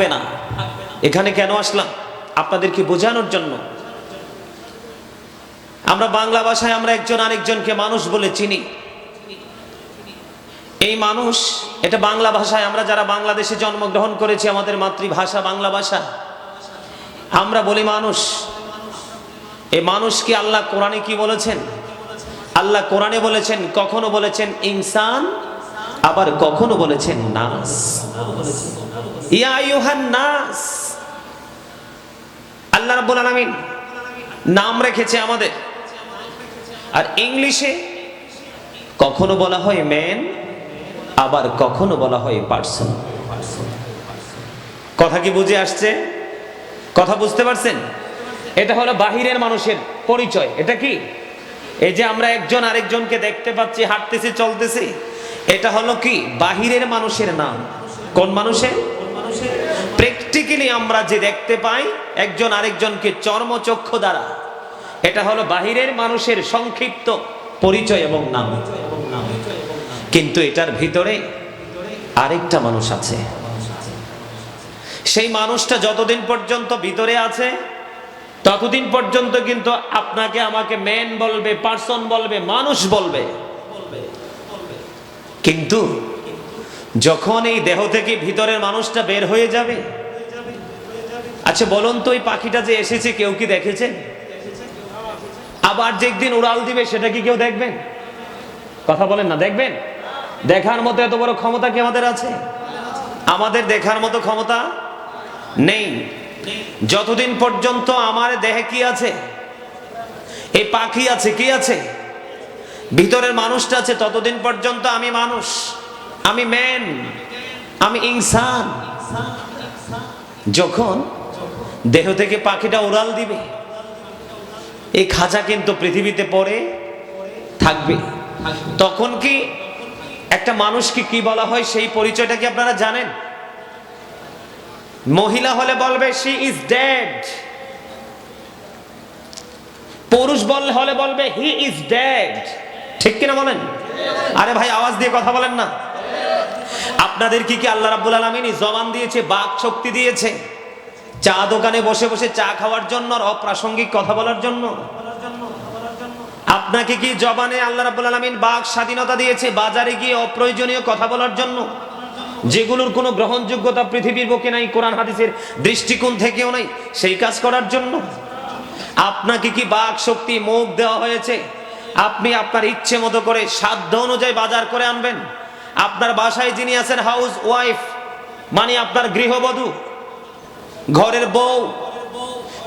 থাকবে না। এখানে কেন আসলাম? আপনাদেরকে বোঝানোর জন্য। আমরা বাংলা ভাষায় আমরা একজন আরেকজনকে মানুষ বলে চিনি। এই মানুষ, এটা বাংলা ভাষায় আমরা যারা বাংলাদেশে জন্মগ্রহণ করেছি, আমাদের মাতৃভাষা বাংলা ভাষা। আমরা বলি মানুষ। এই মানুষকে আল্লাহ কোরআনে কি বলেছেন? আল্লাহ কোরআনে বলেছেন, কখনো বলেছেন ইনসান, আবার কখনো বলেছেন নাস। ইয়া নাস। আল্লাহ রাব্বুল আলামিন নাম রেখেছে আমাদের। আর ইংলিশে কখনো বলা হয় ম্যান, আবার কখনো বলা হয় পার্সন। কথা কি বুঝে আসছে? কথা বুঝতে পারছেন? এটা হলো বাহিরের মানুষের পরিচয়। এটা কি? এই যে আমরা একজন আরেকজনকে দেখতে পাচ্ছি, হাঁটতেছি, চলতেছি, এটা হলো কি? বাহিরের মানুষের নাম। কোন মানুষের? প্র্যাকটিক্যালি আমরা যে দেখতে পাই, একজন আরেকজনকে চর্মচক্ষু দ্বারা। এটা হলো বাহিরের মানুষের সংক্ষিপ্ত পরিচয় এবং নাম। কিন্তু এটার ভিতরে আরেকটা মানুষ আছে। সেই মানুষটা যতদিন পর্যন্ত ভিতরে আছে, ততদিন পর্যন্ত কিন্তু আপনাকে আমাকে ম্যান বলবে পার্সন বলবে, মানুষ বলবে। কিন্তু যখন এই দেহ থেকে ভিতরের মানুষটা বের হয়ে যাবে আচ্ছা বলুন তো এই পাখিটা যে এসেছে, কেউ কি দেখেছে? আবার যে একদিন উড়াল দিবে, সেটা কি কেউ দেখবেন? কথা বলেন না, দেখবেন? দেখার মতো এত বড় ক্ষমতা কি আমাদের আছে? আমাদের দেখার মতো ক্ষমতা নেই। যতদিন পর্যন্ত আমার দেহে কি আছে, এই পাখি আছে, কি আছে? ভিতরের মানুষটা আছে, ততদিন পর্যন্ত আমি মানুষ। আমি ম্যান আমি ইনসান যখন দেহ থেকে পাখিটা উড়াল দিবে, এই খাঁচা কিন্তু পৃথিবীতে পড়ে, থাকবে। তখন কি একটা মানুষকে কি বলা হয়, সেই পরিচয়টা কি আপনারা জানেন? মহিলা হলে বলবে শি ইজ ডেড পুরুষ বললে হলে বলবে হি ইজ ডেড ঠিক কিনা বলেন? আরে ভাই, আওয়াজ দিয়ে কথা বলেন না। আপনাদের কি কি আল্লাহ রাব্বুল আলামিন জবান দিয়েছে, বাক শক্তি দিয়েছে? চা দোকানে বসে বসে চা খাওয়ার জন্য আর অপ্রাসঙ্গিক কথা বলার জন্য? আপনাকে কি জবানে আল্লাহ রাব্বুল আলামিন বাক স্বাধীনতা দিয়েছে, বাজারে গিয়ে অপ্রয়োজনীয় কথা বলার জন্য? যেগুলোর কোনো গ্রহণযোগ্যতা পৃথিবীর বুকে নাই, কোরআন হাদিসের দৃষ্টিকোণ থেকেও নাই, সেই কাজ করার জন্য? আপনাকে কি বাক শক্তি, মুখ দেওয়া হয়েছে? আপনি আপনার ইচ্ছে মতো করে, সাধ্য অনুযায়ী বাজার করে আনবেন? আপনার বাসায় যিনি আছেন হাউস ওয়াইফ মানে আপনার গৃহবধূ, ঘরের বউ,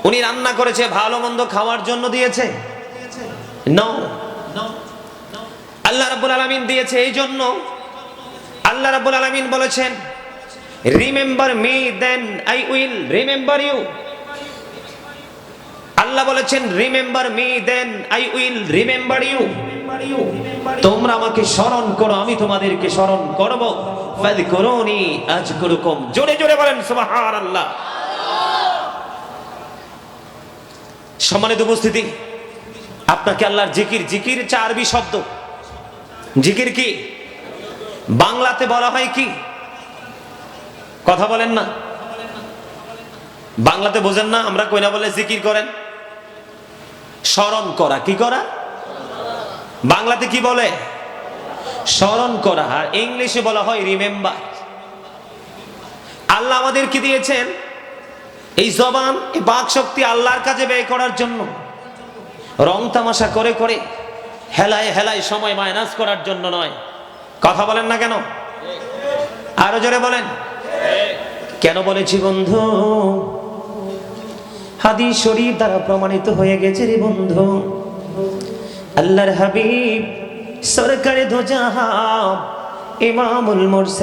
উনি রান্না করেছে, ভালো মন্দ খাওয়ার জন্য দিয়েছে. আল্লাহ রাব্বুল আলামিন দিয়েছে এই জন্য। আল্লাহ রাব্বুল আলামিন বলেছেন remember me then I will remember you Allah বলেছেন remember me then I will remember you তোমরা আমাকে স্মরণ করো, আমি তোমাদেরকে স্মরণ করব। ফাযকুরুনি আযকুরুকুম জোরে জোরে বলেন, সুবহানাল্লাহ। সম্মানিত উপস্থিতি, আপনাকে আল্লাহর জিকির জিকির হচ্ছে আরবি শব্দ। জিকির কি? বাংলাতে বলা হয় কি? কথা বলেন না। বাংলাতে বোঝেন না, আমরা কইনা বলে জিকির করেন। স্মরণ করা, কি করা? বাংলাতে কি বলে? স্মরণ করা। আর ইংলিশে বলা হয় রিমেম্বার আল্লাহ আমাদের কি দিয়েছেন? এই জবান, এই বাক শক্তি আল্লাহর কাজে ব্যয় করার জন্য। রং তামাশা করে করে, হেলায় হেলায় সময় মাইনাস করার জন্য নয়। কথা বলেন না কেন? আরও জোরে বলেন। কেন বলেছি বন্ধু? হাদিস শরীর দ্বারা প্রমাণিত হয়ে গেছে রে বন্ধু। আল্লাহর হাবিব সরকারে ধ্বজা ইমামুল মুরসালিন